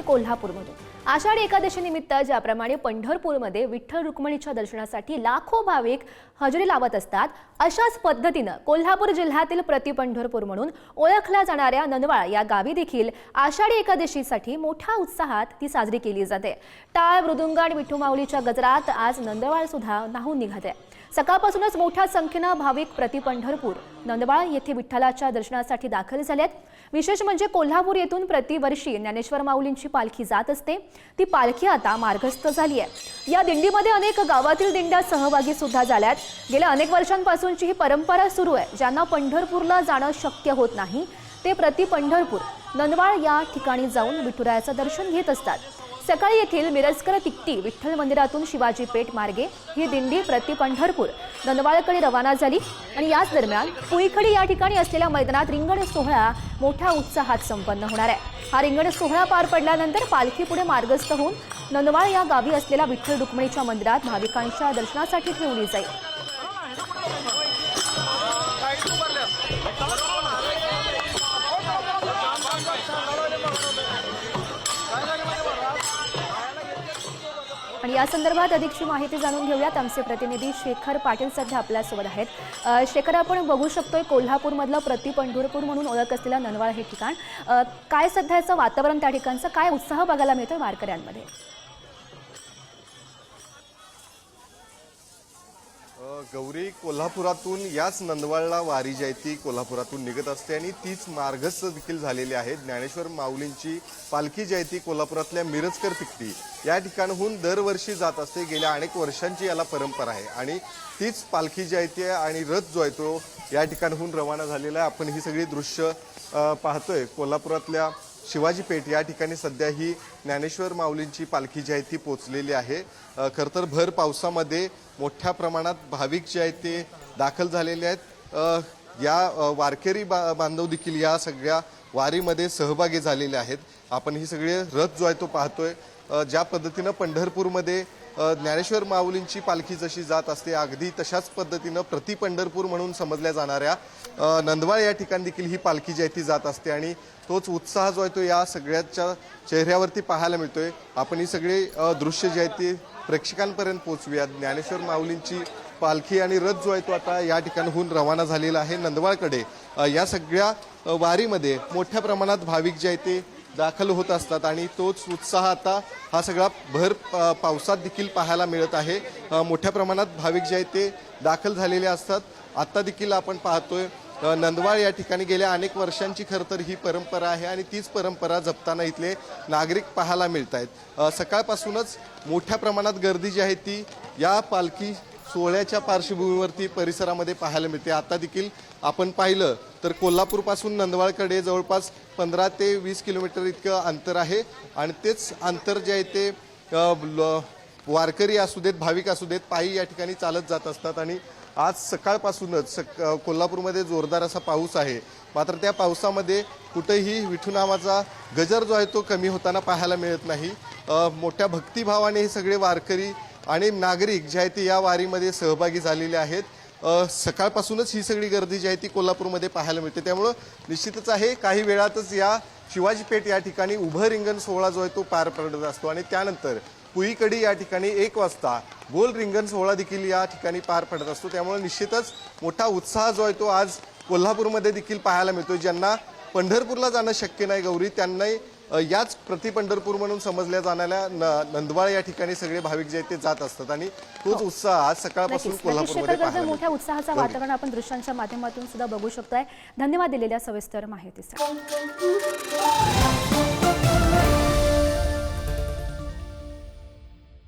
कोल्हापूरमधून. आषाढी एकादशीनिमित्त ज्याप्रमाणे पंढरपूरमध्ये विठ्ठल रुक्मिणीच्या दर्शनासाठी लाखो भाविक हजेरी लावत असतात अशाच पद्धतीनं कोल्हापूर जिल्ह्यातील प्रतिपंढरपूर म्हणून ओळखल्या जाणाऱ्या नंदवाळ या गावी देखील आषाढी एकादशीसाठी मोठ्या उत्साहात ती साजरी केली जाते. टाळ मृदुंग आणि विठू माऊलीच्या गजरात आज नंदवाळ सुद्धा नाहून आहे सकाळपासूनच मोठ्या संख्येनं भाविक प्रतिपंढरपूर नंदवाळ येथे विठ्ठलाच्या दर्शनासाठी दाखल झालेत. विशेष म्हणजे कोल्हापूर येथून प्रतिवर्षी ज्ञानेश्वर माऊलींची पालखी जात असते. ती पालखी आता मार्गस्थ झाली आहे. या दिंडीमध्ये अनेक गावातील दिंड्या सहभागी सुद्धा झाल्यात. गेल्या अनेक वर्षांपासूनची ही परंपरा सुरू आहे ज्यांना पंढरपूरला जाणं शक्य होत नाही. ते प्रति पंढरपूर नंदवाळ या ठिकाणी जाऊन विठुरायाचं दर्शन घेत असतात. सकाळी येथील मिरजकर तिकटी विठ्ठल मंदिरातून शिवाजी पेठ मार्गे ही दिंडी प्रति पंढरपूर नंदवाळकडे रवाना झाली आणि याच दरम्यान पुईखडी या ठिकाणी असलेल्या मैदानात रिंगण सोहळा मोठ्या उत्साहात संपन्न होणार आहे. हा रिंगण सोहळा पार पडल्यानंतर पालखी पुढे मार्गस्थ होऊन नंदवाळ या गावी असलेल्या विठ्ठल रुक्मिणीच्या मंदिरात भाविकांच्या दर्शनासाठी ठेवली जाईल. आणि या संदर्भात अधिकची माहिती जाणून घेऊयात. आमचे प्रतिनिधी शेखर पाटील सध्या आपल्यासोबत आहेत. शेखर आपण बघू शकतोय कोल्हापूरमधलं प्रति पंढरपूर म्हणून ओळख असलेलं ननवाळ हे ठिकाण. काय सध्याचं वातावरण त्या ठिकाणचं? काय उत्साह बघायला मिळतोय वारकऱ्यांमध्ये? गौरी कोल्हापुरातून याच नंदवाळला वारी जी आहे ती कोल्हापुरातून निघत असते आणि तीच मार्गस्थ देखील झालेली आहे. ज्ञानेश्वर माऊलींची पालखी जी आहे ती कोल्हापुरातल्या मिरजकर तिकटी या ठिकाणाहून दरवर्षी जात असते. गेल्या अनेक वर्षांची याला परंपरा आहे. आणि तीच पालखी जी आहे ती आणि रथ जो आहे तो या ठिकाणाहून रवाना झालेला आहे. आपण ही सगळी दृश्य पाहतोय. कोल्हापुरातल्या शिवाजी पेठ या ठिकाणी सध्या ही ज्ञानेश्वर माऊलींची पालखी जी आहे ती पोचलेली आहे. खरंतर खरं तर भर पावसामध्ये मोठ्या प्रमाणात भाविक जे आहेत ते दाखल झालेले आहेत. या वारकरी बा बांधव देखील या सगळ्या वारीमध्ये सहभागी झालेले आहेत. आपण ही सगळे रथ जो आहे तो पाहतोय. ज्या पद्धतीनं पंढरपूरमध्ये ज्ञानेश्वर माऊलींची पालखी जशी जात असते अगदी तशाच पद्धतीनं प्रति पंढरपूर म्हणून समजल्या जाणाऱ्या नंदवाळ या ठिकाणी देखील ही पालखी जी आहे ती जात असते. आणि तोच उत्साह जो आहे तो या सगळ्याच्या चेहऱ्यावरती पाहायला मिळतोय. आपण ही सगळी दृश्य जी आहेत ती प्रेक्षकांपर्यंत पोहोचूयात. ज्ञानेश्वर माऊलींची पालखी आणि रथ जो आहे तो आता या ठिकाणहून रवाना झालेला आहे नंदवाळकडे. या सगळ्या वारीमध्ये मोठ्या प्रमाणात भाविक जे आहेत ते दाखल होत असतात आणि तोच उत्साह आता हा सगळा भर पावसात देखील पाहायला मिळत आहे. मोठ्या प्रमाणात भाविक जे आहेत ते दाखल झालेले असतात. आत्ता देखील आपण पाहतोय नंदवाळ या ठिकाणी गेल्या अनेक वर्षांची खरं तर ही परंपरा आहे आणि तीच परंपरा जपताना इथले नागरिक पाहायला मिळत आहेत सकाळपासूनच मोठ्या प्रमाणात गर्दी जी आहे ती या पालखी सोहळ्याच्या पार्श्वभूमीवरती परिसरामध्ये पाहायला मिळते. आता देखील आपण पाहिलं तर कोल्हापूरपासून नंदवाळकडे जवळपास पंधरा ते वीस किलोमीटर इतकं अंतर आहे. आणि तेच अंतर जे आहे ते ल- वारकरी असू देत भाविक असू देत पायी या ठिकाणी चालत जात असतात. आणि आज सकाळपासूनच सक कोल्हापूरमध्ये जोरदार असा पाऊस आहे. मात्र त्या पावसामध्ये कुठेही विठूनामाचा गजर जो आहे तो कमी होताना पाहायला मिळत नाही. मोठ्या भक्तिभावाने हे सगळे वारकरी आणि नागरिक जे आहे ते या वारीमध्ये सहभागी झालेले आहेत. सकाळपासूनच ही सगळी गर्दी जी आहे ती कोल्हापूरमध्ये पाहायला मिळते. त्यामुळं निश्चितच आहे काही वेळातच या शिवाजी पेठ या ठिकाणी उभं रिंगण सोहळा जो आहे तो पार पडत असतो. आणि त्यानंतर पुईकडी या ठिकाणी एक वाजता गोल रिंगण सोहळा देखील या ठिकाणी पार पडत असतो. त्यामुळे निश्चितच मोठा उत्साह जो आहे तो आज कोल्हापूरमध्ये देखील पाहायला मिळतो ज्यांना पंढरपूरला जाणं शक्य नाही गौरी त्यांनाही याच प्रति पंढरपूर म्हणून समजल्या जाणाऱ्या न- नंदवाळ या ठिकाणी सगळे भाविक जे आहेत ते जात असतात आणि तोच उत्साह आज सकाळपासून कोल्हापूरमध्ये मोठ्या. उत्साहाचं वातावरण आपण दृश्यांच्या माध्यमातून सुद्धा बघू शकतोय. धन्यवाद दिलेल्या सविस्तर माहितीसाठी.